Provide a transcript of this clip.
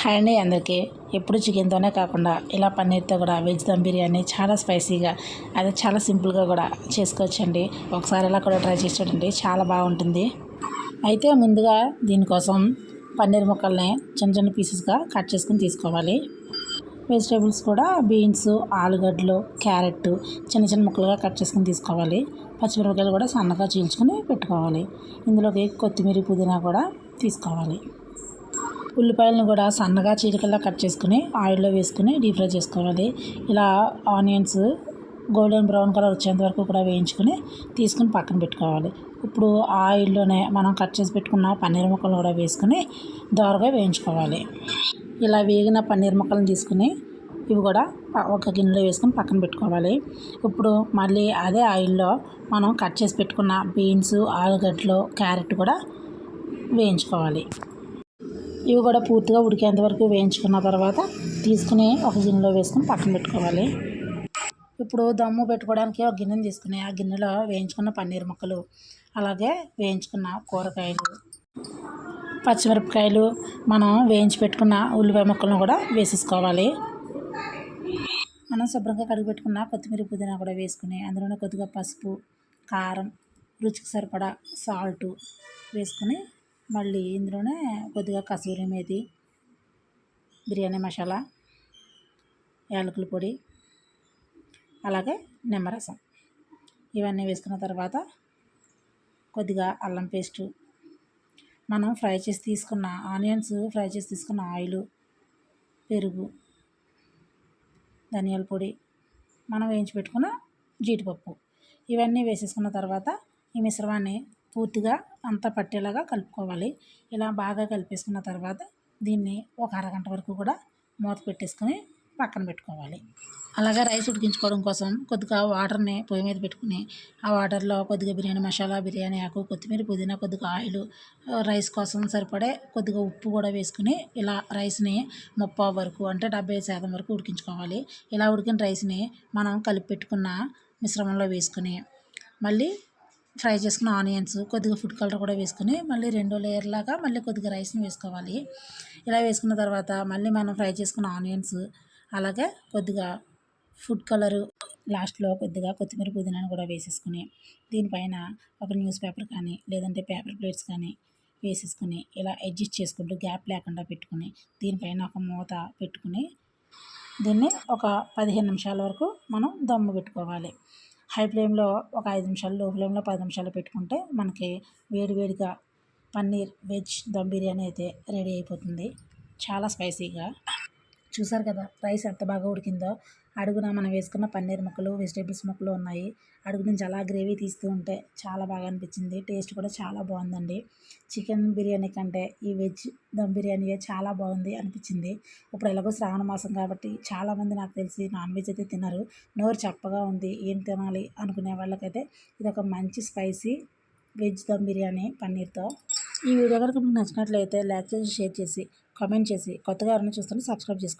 Hi అండి అందరికీ. ఎప్పుడు చికెన్తోనే కాకుండా ఇలా పన్నీర్తో కూడా వెజ్ దమ్ బిర్యానీ చాలా స్పైసీగా అది చాలా సింపుల్గా కూడా చేసుకోవచ్చండి. ఒకసారి ఇలా కూడా ట్రై చేసి చూడండి చాలా బాగుంటుంది. అయితే ముందుగా దీనికోసం పన్నీర్ ముక్కల్ని చిన్న చిన్న పీసెస్గా కట్ చేసుకుని తీసుకోవాలి. వెజిటేబుల్స్ కూడా బీన్స్ ఆలుగడ్డలు క్యారెట్ చిన్న చిన్న ముక్కలుగా కట్ చేసుకుని తీసుకోవాలి. పచ్చిమిరపకాయలు కూడా సన్నగా చీల్చుకుని పెట్టుకోవాలి. ఇందులోకి కొత్తిమీర పుదీనా కూడా తీసుకోవాలి. ఉల్లిపాయలను కూడా సన్నగా చీలికల్లా కట్ చేసుకుని ఆయిల్లో వేసుకుని డీప్ ఫ్రై చేసుకోవాలి. ఇలా ఆనియన్స్ గోల్డెన్ బ్రౌన్ కలర్ వచ్చేంత వరకు కూడా వేయించుకొని తీసుకుని పక్కన పెట్టుకోవాలి. ఇప్పుడు ఆయిల్లోనే మనం కట్ చేసి పెట్టుకున్న పన్నీర్ ముక్కలు కూడా వేసుకుని దోరగా వేయించుకోవాలి. ఇలా వేగిన పన్నీర్ ముక్కలను తీసుకుని ఇవి కూడా ఒక గిన్నెలో వేసుకొని పక్కన పెట్టుకోవాలి. ఇప్పుడు మళ్ళీ అదే ఆయిల్లో మనం కట్ చేసి పెట్టుకున్న బీన్స్ ఆలుగడ్డలు క్యారెట్ కూడా వేయించుకోవాలి. ఇవి కూడా పూర్తిగా ఉడికేంత వరకు వేయించుకున్న తర్వాత తీసుకుని ఒక గిన్నెలో వేసుకుని పక్కన పెట్టుకోవాలి. ఇప్పుడు దమ్ము పెట్టుకోవడానికి ఒక గిన్నెని తీసుకుని ఆ గిన్నెలో వేయించుకున్న పన్నీర్ ముక్కలు అలాగే వేయించుకున్న కూరగాయలు పచ్చిమిరపకాయలు మనం వేయించి పెట్టుకున్న ఉల్లిపాయ ముక్కలను కూడా వేసేసుకోవాలి. మనం శుభ్రంగా కడిగి పెట్టుకున్న కొత్తిమీర పుదీనా కూడా వేసుకుని అందులోనే కొద్దిగా పసుపు కారం రుచికి సరిపడా సాల్టు వేసుకుని మళ్ళీ ఇందులోనే కొద్దిగా కసూరి మేతి బిర్యానీ మసాలా యాలకుల పొడి అలాగే నిమ్మరసం. ఇవన్నీ వేసుకున్న తర్వాత కొద్దిగా అల్లం పేస్టు. మనం ఫ్రై చేసి తీసుకున్న ఆనియన్స్ ఫ్రై చేసి తీసుకున్న ఆయిల్ పెరుగు ధనియాల పొడి మనం వేయించి పెట్టుకున్న జీడిపప్పు. ఇవన్నీ వేసేసుకున్న తర్వాత ఈ మిశ్రమాన్ని పూర్తిగా అంతా పట్టేలాగా కలుపుకోవాలి. ఇలా బాగా కలిపేసుకున్న తర్వాత దీన్ని ఒక అరగంట వరకు కూడా మూత పెట్టేసుకొని పక్కన పెట్టుకోవాలి. అలాగే రైస్ ఉడికించుకోవడం కోసం కొద్దిగా వాటర్ని పొయ్యి మీద పెట్టుకుని ఆ వాటర్లో కొద్దిగా బిర్యానీ మసాలా బిర్యానీ ఆకు కొత్తిమీర పుదీనా కొద్దిగా ఆయిల్ రైస్ కోసం సరిపడే కొద్దిగా ఉప్పు కూడా వేసుకుని ఇలా రైస్ని ముప్పై వరకు అంటే డెబ్బై శాతం వరకు ఉడికించుకోవాలి. ఇలా ఉడికిన రైస్ని మనం కలిపి పెట్టుకున్న మిశ్రమంలో వేసుకుని మళ్ళీ ఫ్రై చేసుకున్న ఆనియన్స్ కొద్దిగా ఫుడ్ కలర్ కూడా వేసుకుని మళ్ళీ రెండో లేయర్ లాగా మళ్ళీ కొద్దిగా రైస్ని వేసుకోవాలి. ఇలా వేసుకున్న తర్వాత మళ్ళీ మనం ఫ్రై చేసుకున్న ఆనియన్స్ అలాగే కొద్దిగా ఫుడ్ కలరు లాస్ట్లో కొద్దిగా కొత్తిమీర పుదీనాను కూడా వేసేసుకుని దీనిపైన ఒక న్యూస్ పేపర్ కానీ లేదంటే పేపర్ ప్లేట్స్ కానీ వేసేసుకుని ఇలా అడ్జస్ట్ చేసుకుంటూ గ్యాప్ లేకుండా పెట్టుకుని దీనిపైన ఒక మూత పెట్టుకుని దీన్ని ఒక పదిహేను నిమిషాల వరకు మనం దమ్ము పెట్టుకోవాలి. హై ఫ్లేమ్లో ఒక ఐదు నిమిషాలు లో ఫ్లేమ్లో పది నిమిషాలు పెట్టుకుంటే మనకి వేడివేడిగా పన్నీర్ వెజ్ దమ్ బిర్యానీ అయితే రెడీ అయిపోతుంది. చాలా స్పైసీగా. చూసారు కదా రైస్ ఎంత బాగా ఉడికిందో. అడుగున మనం వేసుకున్న పన్నీర్ ముక్కలు వెజిటేబుల్స్ ముక్కలు ఉన్నాయి. అడుగు నుంచి అలా గ్రేవీ తీస్తూ ఉంటే చాలా బాగా అనిపించింది. టేస్ట్ కూడా చాలా బాగుందండి. చికెన్ బిర్యానీ కంటే ఈ వెజ్ దమ్ బిర్యానీ చాలా బాగుంది అనిపించింది. ఇప్పుడు ఎలాగో శ్రావణ మాసం కాబట్టి చాలామంది నాకు తెలిసి నాన్ వెజ్ అయితే తినరు. నోరు చప్పగా ఉంది ఏం తినాలి అనుకునే వాళ్ళకైతే ఇది ఒక మంచి స్పైసీ వెజ్ దమ్ బిర్యానీ పన్నీర్తో. ఈ వీడియో కనుక మీకు నచ్చినట్లయితే లైక్ చేసి షేర్ చేసి కామెంట్ చేసి కొత్తగా ఎవరైనా చూస్తుంటే సబ్స్క్రైబ్ చేసుకోండి.